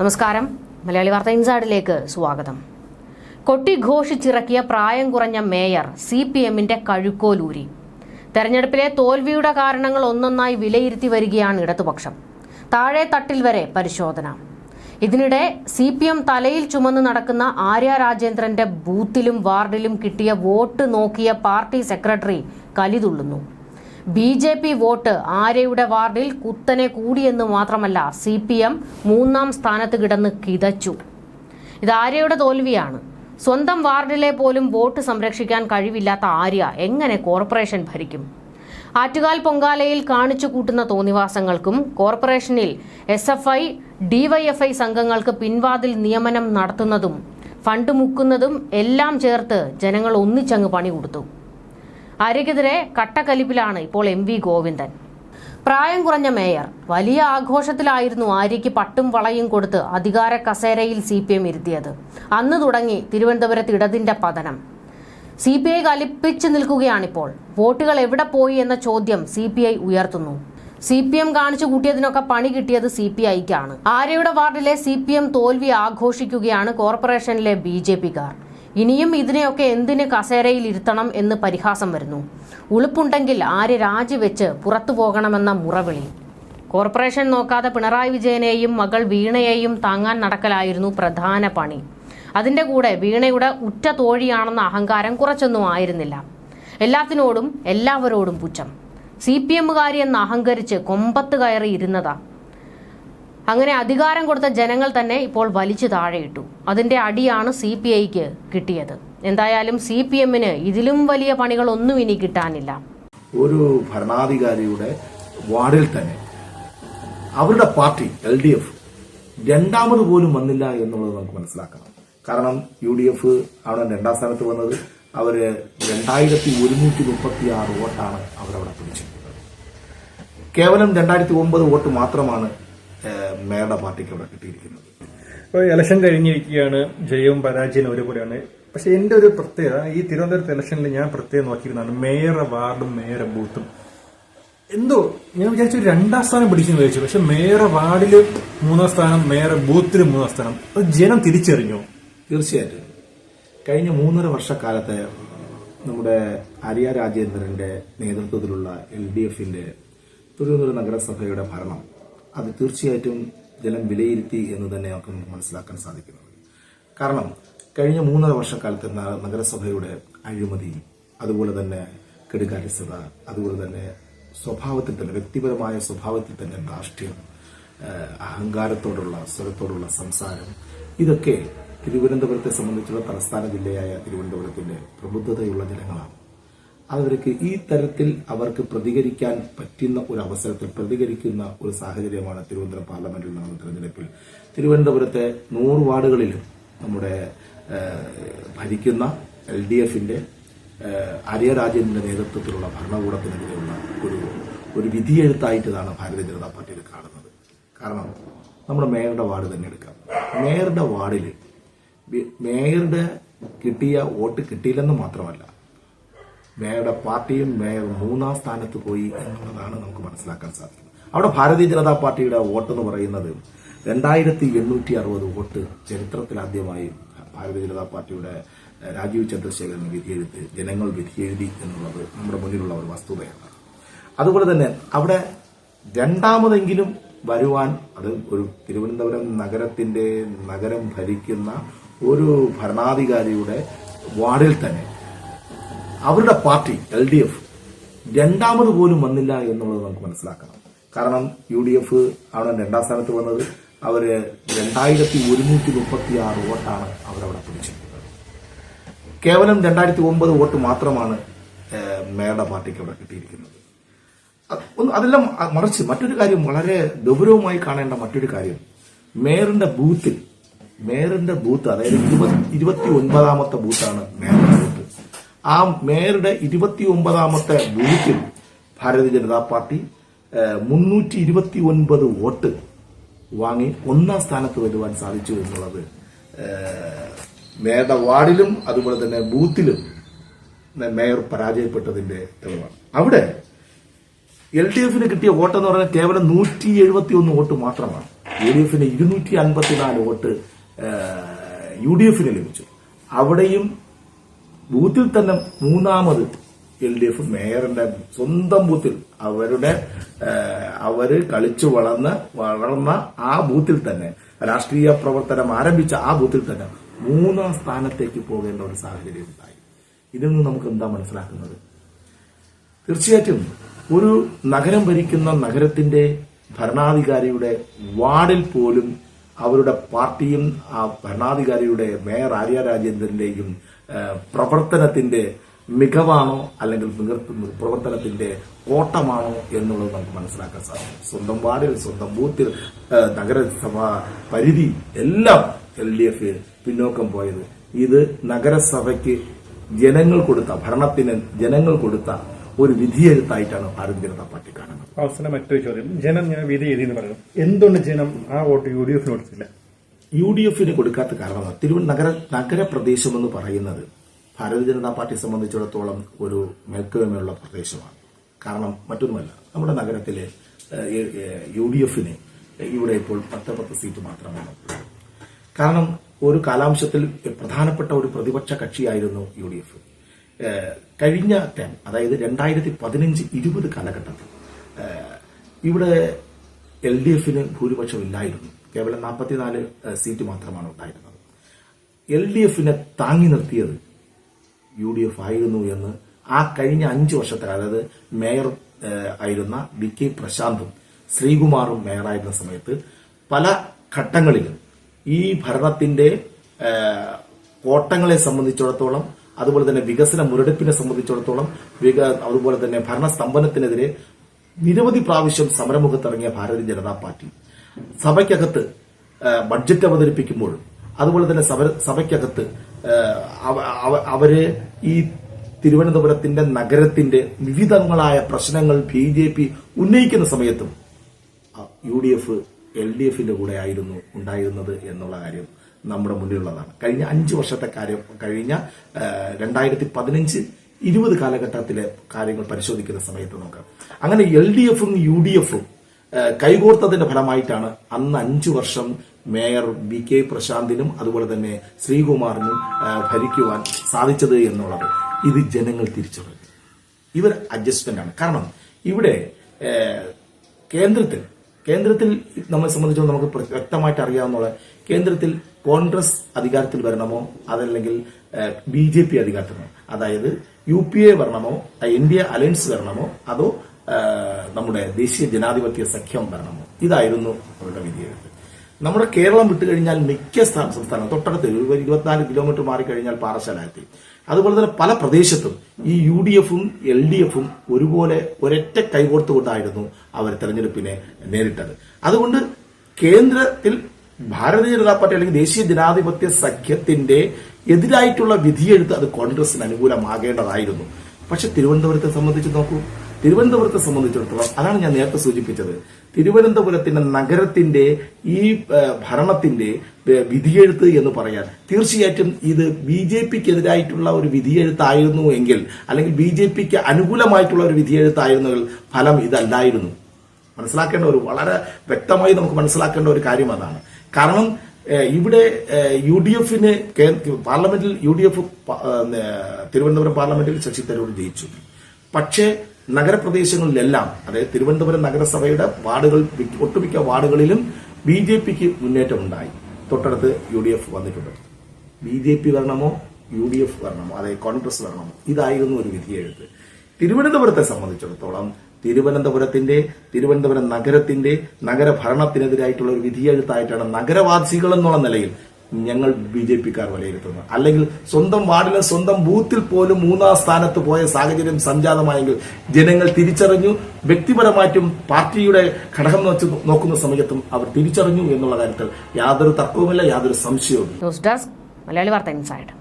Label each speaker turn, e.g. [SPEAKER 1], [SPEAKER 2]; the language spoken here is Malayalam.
[SPEAKER 1] നമസ്കാരം. മലയാളി വാർത്ത ഇൻസൈഡിലേക്ക് സ്വാഗതം. കൊട്ടിഘോഷിച്ചിറക്കിയ പ്രായം കുറഞ്ഞ മേയർ സി പി എമ്മിന്റെ കഴുക്കോലൂരി. തെരഞ്ഞെടുപ്പിലെ തോൽവിയുടെ കാരണങ്ങൾ ഒന്നൊന്നായി വിലയിരുത്തി വരികയാണ് ഇടതുപക്ഷം. താഴെ തട്ടിൽ വരെ പരിശോധന. ഇതിനിടെ സി പി എം തലയിൽ ചുമന്ന് നടക്കുന്ന ആര്യ രാജേന്ദ്രന്റെ ബൂത്തിലും വാർഡിലും കിട്ടിയ വോട്ട് നോക്കിയ പാർട്ടി സെക്രട്ടറി കലിതുള്ളുന്നു ബി ജെ പി വോട്ട് ആര്യയുടെ വാർഡിൽ കുത്തനെ കൂടിയെന്ന് മാത്രമല്ല സി പി എം മൂന്നാം സ്ഥാനത്ത് കിടന്ന് കിതച്ചു. ഇത് ആര്യയുടെ തോൽവിയാണ്. സ്വന്തം വാർഡിലെ പോലും വോട്ട് സംരക്ഷിക്കാൻ കഴിവില്ലാത്ത ആര്യ എങ്ങനെ കോർപ്പറേഷൻ ഭരിക്കും? ആറ്റുകാൽ പൊങ്കാലയിൽ കാണിച്ചു കൂട്ടുന്ന തോന്നിവാസങ്ങൾക്കും കോർപ്പറേഷനിൽ എസ് എഫ് ഐ ഡിവൈഎഫ്ഐ സംഘങ്ങൾക്ക് പിൻവാതിൽ നിയമനം നടത്തുന്നതും ഫണ്ട് മുക്കുന്നതും എല്ലാം ചേർത്ത് ജനങ്ങൾ ഒന്നിച്ചങ്ങ് പണി കൊടുത്തു ആര്യക്കെതിരെ കട്ടക്കലിപ്പിലാണ് ഇപ്പോൾ എം വി ഗോവിന്ദൻ. പ്രായം കുറഞ്ഞ മേയർ വലിയ ആഘോഷത്തിലായിരുന്നു ആര്യയ്ക്ക് പട്ടും വളയും കൊടുത്ത് അധികാര കസേരയിൽ സി പി എം ഇരുത്തിയത്. അന്ന് തുടങ്ങി തിരുവനന്തപുരത്ത് ഇടതിന്റെ പതനം. സി പി ഐ കലിപ്പിച്ചു നിൽക്കുകയാണിപ്പോൾ. വോട്ടുകൾ എവിടെ പോയി എന്ന ചോദ്യം സി പി ഐ ഉയർത്തുന്നു. സി പി എം കാണിച്ചു കൂട്ടിയതിനൊക്കെ പണി കിട്ടിയത് സി പി ഐക്കാണ് ആര്യയുടെ വാർഡിലെ സി പി എം തോൽവി ആഘോഷിക്കുകയാണ് കോർപ്പറേഷനിലെ ബി ജെ പിക്കാർ ഇനിയും ഇതിനെയൊക്കെ എന്തിന് കസേരയിൽ ഇരുത്തണം എന്ന് പരിഹാസം വരുന്നു. ഉളുപ്പുണ്ടെങ്കിൽ ആര് രാജിവെച്ച് പുറത്തു പോകണമെന്ന മുറവിളി. കോർപ്പറേഷൻ നോക്കാതെ പിണറായി വിജയനെയും മകൾ വീണയെയും താങ്ങാൻ നടക്കലായിരുന്നു പ്രധാന പണി. അതിന്റെ കൂടെ വീണയുടെ ഉറ്റ തോഴിയാണെന്ന അഹങ്കാരം കുറച്ചൊന്നും ആയിരുന്നില്ല. എല്ലാത്തിനോടും എല്ലാവരോടും പുച്ഛം. സി പി എമ്മുകാരി എന്ന് അഹങ്കരിച്ച് കൊമ്പത്ത് കയറി ഇരുന്നതാ. അങ്ങനെ അധികാരം കൊടുത്ത ജനങ്ങൾ തന്നെ ഇപ്പോൾ വലിച്ചു താഴെയിട്ടു. അതിന്റെ അടിയാണ് സി പി ഐക്ക് കിട്ടിയത്. എന്തായാലും സി പി എമ്മിന് ഇതിലും വലിയ പണികളൊന്നും ഇനി കിട്ടാനില്ല.
[SPEAKER 2] ഒരു ഭരണാധികാരിയുടെ വാർഡിൽ തന്നെ അവരുടെ പാർട്ടി എൽ ഡി എഫ് രണ്ടാമത് പോലും വന്നില്ല എന്നുള്ളത് നമുക്ക് മനസ്സിലാക്കണം. കാരണം യു ഡി എഫ് ആണ് രണ്ടാം സ്ഥാനത്ത് വന്നത് അവർ രണ്ടായിരത്തി ഒരുന്നൂറ്റി മുപ്പത്തി ആറ് വോട്ടാണ് അവരവിടെ പിടിച്ചിട്ടുള്ളത് കേവലം രണ്ടായിരത്തി ഒമ്പത് വോട്ട് മാത്രമാണ് മേയറുടെ പാർട്ടിക്ക് അവിടെ കിട്ടിയിരിക്കുന്നത്.
[SPEAKER 3] ഇപ്പോൾ ഇലക്ഷൻ കഴിഞ്ഞിരിക്കുകയാണ്. ജയവും പരാജയവും ഒരുപോലെയാണ്. പക്ഷെ എന്റെ ഒരു പ്രത്യേകത ഈ തിരുവനന്തപുരത്ത് ഇലക്ഷനിൽ ഞാൻ പ്രത്യേകം നോക്കിയിരുന്നതാണ് മേയർ വാർഡും മേയർ ബൂത്തും. എന്തോ ഞാൻ വിചാരിച്ചു രണ്ടാം സ്ഥാനം പിടിച്ചെന്ന് വിചാരിച്ചു. പക്ഷെ മേയർ വാർഡിൽ മൂന്നാം സ്ഥാനം മേയർ ബൂത്തിൽ മൂന്നാം സ്ഥാനം. അത് ജനം തിരിച്ചറിഞ്ഞു.
[SPEAKER 2] തീർച്ചയായിട്ടും. കഴിഞ്ഞ മൂന്നര വർഷക്കാലത്തെ നമ്മുടെ അരിയ രാജേന്ദ്രന്റെ നേതൃത്വത്തിലുള്ള എൽ ഡി എഫിന്റെ തിരുവനന്തപുരം നഗരസഭയുടെ ഭരണം അത് തീർച്ചയായിട്ടും ജനം വിലയിരുത്തി എന്ന് തന്നെ നമുക്ക് മനസ്സിലാക്കാൻ സാധിക്കുന്നത്. കാരണം കഴിഞ്ഞ മൂന്നര വർഷക്കാലത്ത് നഗരസഭയുടെ അഴിമതി അതുപോലെ തന്നെ കെടുകാര്യസ്ഥത അതുപോലെ തന്നെ സ്വഭാവത്തിൽ തന്നെ വ്യക്തിപരമായ സ്വഭാവത്തിൽ തന്നെ ധാർഷ്ട്യം അഹങ്കാരത്തോടുള്ള സ്വരത്തോടുള്ള സംസാരം ഇതൊക്കെ തിരുവനന്തപുരത്തെ സംബന്ധിച്ചുള്ള തലസ്ഥാന ജില്ലയായ തിരുവനന്തപുരത്തിന്റെ പ്രബുദ്ധതയുള്ള ജനങ്ങളാണ്. അവർക്ക് ഈ തരത്തിൽ അവർക്ക് പ്രതികരിക്കാൻ പറ്റുന്ന ഒരു അവസരത്തിൽ പ്രതികരിക്കുന്ന ഒരു സാഹചര്യമാണ് തിരുവനന്തപുരം പാർലമെന്റിൽ നടന്ന തെരഞ്ഞെടുപ്പിൽ. തിരുവനന്തപുരത്തെ നൂറ് വാർഡുകളിലും നമ്മുടെ ഭരിക്കുന്ന എൽ ഡി എഫിന്റെ ആര്യ രാജേന്ദ്രന്റെ നേതൃത്വത്തിലുള്ള ഭരണകൂടത്തിനെതിരെയുള്ള ഒരു ഒരു വിധിയെഴുത്തായിട്ടാണ് ഭാരതീയ ജനതാ പാർട്ടിയിൽ കാണുന്നത്. കാരണം നമ്മുടെ മേയറുടെ വാർഡ് തന്നെ എടുക്കാം. മേയറുടെ വാർഡിൽ മേയറുടെ കിട്ടിയ വോട്ട് കിട്ടിയില്ലെന്ന് മാത്രമല്ല മേയറുടെ പാർട്ടിയും മേയർ മൂന്നാം സ്ഥാനത്ത് പോയി എന്നുള്ളതാണ് നമുക്ക് മനസ്സിലാക്കാൻ സാധിക്കുന്നത്. അവിടെ ഭാരതീയ ജനതാ പാർട്ടിയുടെ വോട്ട് എന്ന് പറയുന്നത് രണ്ടായിരത്തി എണ്ണൂറ്റി അറുപത് വോട്ട് ചരിത്രത്തിൽ ആദ്യമായി ഭാരതീയ ജനതാ പാർട്ടിയുടെ രാജീവ് ചന്ദ്രശേഖരൻ വിധിയെഴുത്ത് ജനങ്ങൾ വിധിയെഴുതി എന്നുള്ളത് നമ്മുടെ മുന്നിലുള്ള ഒരു വസ്തുതയാണ്. അതുപോലെ തന്നെ അവിടെ രണ്ടാമതെങ്കിലും വരുവാൻ അത് ഒരു തിരുവനന്തപുരം നഗരത്തിന്റെ നഗരം ഭരിക്കുന്ന ഒരു ഭരണാധികാരിയുടെ വാർഡിൽ തന്നെ അവരുടെ പാർട്ടി എൽ ഡി എഫ് രണ്ടാമത് പോലും വന്നില്ല എന്നുള്ളത് നമുക്ക് മനസ്സിലാക്കണം. കാരണം യു ഡി എഫ് ആണ് രണ്ടാം സ്ഥാനത്ത് വന്നത് അവർ രണ്ടായിരത്തി ഒരുന്നൂറ്റി മുപ്പത്തി ആറ് വോട്ടാണ് അവരവിടെ പിടിച്ചിരിക്കുന്നത്. കേവലം രണ്ടായിരത്തി ഒമ്പത് വോട്ട് മാത്രമാണ് മേയറുടെ പാർട്ടിക്ക് അവിടെ കിട്ടിയിരിക്കുന്നത്. അതെല്ലാം മറിച്ച് മറ്റൊരു കാര്യം വളരെ ഗൗരവമായി കാണേണ്ട മറ്റൊരു കാര്യം. മേയറിന്റെ ബൂത്തിൽ മേയറിന്റെ ബൂത്ത് അതായത് ഇരുപത് ഇരുപത്തി ഒൻപതാമത്തെ ബൂത്താണ് ബൂത്ത് ആ മേയറുടെ ഇരുപത്തി ഒമ്പതാമത്തെ ബൂത്തിൽ ഭാരതീയ ജനതാ പാർട്ടി മുന്നൂറ്റി ഇരുപത്തി ഒൻപത് വോട്ട് വാങ്ങി ഒന്നാം സ്ഥാനത്ത് വരുവാൻ സാധിച്ചു എന്നുള്ളത് മേയറുടെ വാർഡിലും അതുപോലെ തന്നെ ബൂത്തിലും മേയർ പരാജയപ്പെട്ടതിന്റെ തെളിവാണ്. അവിടെ എൽ ഡി എഫിന് കിട്ടിയ വോട്ടെന്ന് പറഞ്ഞാൽ കേവലം നൂറ്റി എഴുപത്തി ഒന്ന് വോട്ട് മാത്രമാണ്. യു ഡി എഫിന് ഇരുന്നൂറ്റി അൻപത്തിനാല് വോട്ട് യു ഡി എഫിന് ലഭിച്ചു. അവിടെയും ബൂത്തിൽ തന്നെ മൂന്നാമത് എൽ ഡി എഫ് മേയറിന്റെ സ്വന്തം ബൂത്തിൽ അവരുടെ അവർ കളിച്ചു വളർന്ന് വളർന്ന ആ ബൂത്തിൽ തന്നെ രാഷ്ട്രീയ പ്രവർത്തനം ആരംഭിച്ച ആ ബൂത്തിൽ തന്നെ മൂന്നാം സ്ഥാനത്തേക്ക് പോകേണ്ട ഒരു സാഹചര്യം ഉണ്ടായി. ഇതിൽ നിന്ന് നമുക്ക് എന്താ മനസ്സിലാക്കുന്നത്? തീർച്ചയായിട്ടും ഒരു നഗരം ഭരിക്കുന്ന നഗരത്തിന്റെ ഭരണാധികാരിയുടെ വാർഡിൽ പോലും അവരുടെ പാർട്ടിയും ആ ഭരണാധികാരിയുടെ മേയർ ആര്യ രാജേന്ദ്രന്റെയും പ്രവർത്തനത്തിന്റെ മികവാണോ അല്ലെങ്കിൽ പ്രവർത്തനത്തിന്റെ കോട്ടമാണോ എന്നുള്ളത് നമുക്ക് മനസ്സിലാക്കാൻ സാധിക്കും. സ്വന്തം വാർഡിൽ സ്വന്തം ബൂത്തിൽ നഗരസഭ പരിധി എല്ലാം എൽ ഡി എഫ് പിന്നോക്കം പോയത്. ഇത് നഗരസഭയ്ക്ക് ജനങ്ങൾ കൊടുത്ത ഭരണത്തിന് ജനങ്ങൾ കൊടുത്ത ഒരു വിധിയെഴുത്തായിട്ടാണ് ഭാരതീയ ജനതാ പാർട്ടി കാണുന്നത്.
[SPEAKER 3] അവസാനം മറ്റൊരു ചോദ്യം. ജനം ഞാൻ വിധി എഴുതി എന്ന് പറയുന്നു. എന്തുകൊണ്ട് ജനം ആ വോട്ട് യു ഡി എഫിന് കൊടുത്തില്ല?
[SPEAKER 2] യു ഡി എഫിന് കൊടുക്കാത്ത കാരണം തിരുവനന്തപുരം നഗര നഗരപ്രദേശം എന്ന് പറയുന്നത് ഭാരതീയ ജനതാ പാർട്ടിയെ സംബന്ധിച്ചിടത്തോളം ഒരു മേൽക്കോയ്മയുള്ള പ്രദേശമാണ്. കാരണം മറ്റൊന്നുമല്ല നമ്മുടെ നഗരത്തിലെ യു ഡി എഫിന് ഇവിടെ ഇപ്പോൾ പത്ത് പത്ത് സീറ്റ് മാത്രമാണ് കാരണം ഒരു കാലാംശത്തിൽ പ്രധാനപ്പെട്ട ഒരു പ്രതിപക്ഷ കക്ഷിയായിരുന്നു യു ഡി എഫ് കഴിഞ്ഞ ടൈം അതായത് രണ്ടായിരത്തി പതിനഞ്ച് ഇരുപത് കാലഘട്ടത്തിൽ ഇവിടെ എൽ ഡി എഫിന് ഭൂരിപക്ഷം ഇല്ലായിരുന്നു. കേവലം നാൽപ്പത്തിനാല് സീറ്റ് മാത്രമാണ് ഉണ്ടായിരുന്നത്. എൽ ഡി എഫിനെ താങ്ങി നിർത്തിയത് യു ഡി എഫ് ആയിരുന്നു എന്ന് ആ കഴിഞ്ഞ അഞ്ച് വർഷത്തെ അതായത് മേയർ ആയിരുന്ന വി കെ പ്രശാന്തും ശ്രീകുമാറും മേയറായിരുന്ന സമയത്ത് പല ഘട്ടങ്ങളിലും ഈ ഭരണത്തിന്റെ കോട്ടങ്ങളെ സംബന്ധിച്ചിടത്തോളം അതുപോലെ തന്നെ വികസന മുരടിപ്പിനെ സംബന്ധിച്ചിടത്തോളം അതുപോലെ തന്നെ ഭരണസ്തംഭനത്തിനെതിരെ നിരവധി പ്രാവശ്യം സമരമുഖത്തിറങ്ങിയ ഭാരതീയ ജനതാ പാർട്ടി. സഭയ്ക്കകത്ത് ബഡ്ജറ്റ് അവതരിപ്പിക്കുമ്പോഴും അതുപോലെ തന്നെ സഭ- സഭയ്ക്കകത്ത് അവർ ഈ തിരുവനന്തപുരത്തിന്റെ നഗരത്തിന്റെ വിവിധങ്ങളായ പ്രശ്നങ്ങൾ ബി ജെ പി ഉന്നയിക്കുന്ന സമയത്തും U D F L D എഫിന്റെ കൂടെ ആയിരുന്നു ഉണ്ടായിരുന്നത് എന്നുള്ള കാര്യം നമ്മുടെ മുന്നിലുള്ളതാണ്. കഴിഞ്ഞ അഞ്ച് വർഷത്തെ കാര്യം കഴിഞ്ഞ രണ്ടായിരത്തി പതിനഞ്ച് ഇരുപത് കാലഘട്ടത്തിലെ കാര്യങ്ങൾ പരിശോധിക്കുന്ന സമയത്ത് നോക്കാം. അങ്ങനെ എൽ ഡി എഫും യു ഡി എഫും കൈകോർത്തതിന്റെ ഫലമായിട്ടാണ് അന്ന് അഞ്ചു വർഷം മേയർ ബി കെ പ്രശാന്തിനും അതുപോലെ തന്നെ ശ്രീകുമാറിനും ഭരിക്കുവാൻ സാധിച്ചത് എന്നുള്ളത് ഇത് ജനങ്ങൾ തിരിച്ചറിഞ്ഞു. ഇവർ അഡ്ജസ്റ്റ്മെന്റ് ആണ് കാരണം ഇവിടെ കേന്ദ്രത്തിൽ കേന്ദ്രത്തിൽ നമ്മളെ സംബന്ധിച്ചിടത്തോളം നമുക്ക് വ്യക്തമായിട്ട് അറിയാവുന്ന കേന്ദ്രത്തിൽ കോൺഗ്രസ് അധികാരത്തിൽ വരണമോ? അതല്ലെങ്കിൽ ബി ജെ പി അധികാരത്തിൽ അതായത് യു പി എ വരണമോ? ഇന്ത്യ അലയൻസ് വരണമോ? അതോ നമ്മുടെ ദേശീയ ജനാധിപത്യ സഖ്യം വരണമോ? ഇതായിരുന്നു അവരുടെ വിധിയെഴുത്ത് നമ്മുടെ കേരളം വിട്ടുകഴിഞ്ഞാൽ മിക്ക സ്ഥാ- സംസ്ഥാനം തൊട്ടടുത്ത് ഒരു ഇരുപത്തിനാല് കിലോമീറ്റർ മാറിക്കഴിഞ്ഞാൽ പാറശാലയെത്തി അതുപോലെ തന്നെ പല പ്രദേശത്തും ഈ യു ഡി എഫും എൽ ഡി എഫും ഒരുപോലെ ഒരൊറ്റ കൈകോർത്തുകൊണ്ടായിരുന്നു അവർ തെരഞ്ഞെടുപ്പിനെ നേരിട്ടത്. അതുകൊണ്ട് കേന്ദ്രത്തിൽ ഭാരതീയ ജനതാ പാർട്ടി അല്ലെങ്കിൽ ദേശീയ ജനാധിപത്യ സഖ്യത്തിന്റെ എതിരായിട്ടുള്ള വിധിയെഴുത്ത് അത് കോൺഗ്രസിന് അനുകൂലമാകേണ്ടതായിരുന്നു. പക്ഷെ തിരുവനന്തപുരത്തെ സംബന്ധിച്ച് നോക്കൂ തിരുവനന്തപുരത്തെ സംബന്ധിച്ചിടത്തോളം അതാണ് ഞാൻ നേരത്തെ സൂചിപ്പിച്ചത്. തിരുവനന്തപുരത്തിന്റെ നഗരത്തിന്റെ ഈ ഭരണത്തിന്റെ വിധിയെഴുത്ത് എന്ന് പറയാൻ. തീർച്ചയായിട്ടും ഇത് ബി ജെ പിക്ക് എതിരായിട്ടുള്ള ഒരു വിധിയെഴുത്തായിരുന്നു എങ്കിൽ അല്ലെങ്കിൽ ബി ജെ പിക്ക് അനുകൂലമായിട്ടുള്ള ഒരു വിധിയെഴുത്തായിരുന്നെങ്കിൽ ഫലം ഇതല്ലായിരുന്നു. മനസ്സിലാക്കേണ്ട ഒരു വളരെ വ്യക്തമായി നമുക്ക് മനസ്സിലാക്കേണ്ട ഒരു കാര്യം അതാണ്. കാരണം ഇവിടെ യു ഡി എഫിന് പാർലമെന്റിൽ യു ഡി എഫ് തിരുവനന്തപുരം പാർലമെന്റിൽ ശശി തരൂർ ജയിച്ചു. പക്ഷേ നഗരപ്രദേശങ്ങളിലെല്ലാം അതായത് തിരുവനന്തപുരം നഗരസഭയുടെ വാർഡുകൾ മിക്ക- ഒട്ടുമിക്ക വാർഡുകളിലും ബി ജെ പിക്ക് മുന്നേറ്റമുണ്ടായി. തൊട്ടടുത്ത് യു ഡി എഫ് വന്നിട്ടുണ്ട്. ബി ജെ പി വരണമോ യു ഡി എഫ് വരണമോ അതായത് കോൺഗ്രസ് വരണമോ ഇതായിരുന്നു ഒരു വിധിയെഴുത്ത്. തിരുവനന്തപുരത്തെ സംബന്ധിച്ചിടത്തോളം തിരുവനന്തപുരത്തിന്റെ തിരുവനന്തപുരം നഗരത്തിന്റെ നഗരഭരണത്തിനെതിരായിട്ടുള്ള ഒരു വിധിയെഴുത്തായിട്ടാണ് നഗരവാസികൾ എന്നുള്ള നിലയിൽ ഞങ്ങൾ ബി ജെ പിക്കാർ വിലയിരുത്തുന്നത് അല്ലെങ്കിൽ സ്വന്തം വാർഡിലെ സ്വന്തം ബൂത്തിൽ പോലും മൂന്നാം സ്ഥാനത്ത് പോയ സാഹചര്യം സംജാതമായെങ്കിൽ ജനങ്ങൾ തിരിച്ചറിഞ്ഞു വ്യക്തിപരമായിട്ടും പാർട്ടിയുടെ ഘടകം വെച്ച് നോക്കുന്ന സമയത്തും അവർ തിരിച്ചറിഞ്ഞു എന്നുള്ള കാര്യത്തിൽ യാതൊരു തർക്കവുമില്ല യാതൊരു
[SPEAKER 1] ഡെസ്ക് മലയാളി വാർത്ത ഇൻസൈഡ്.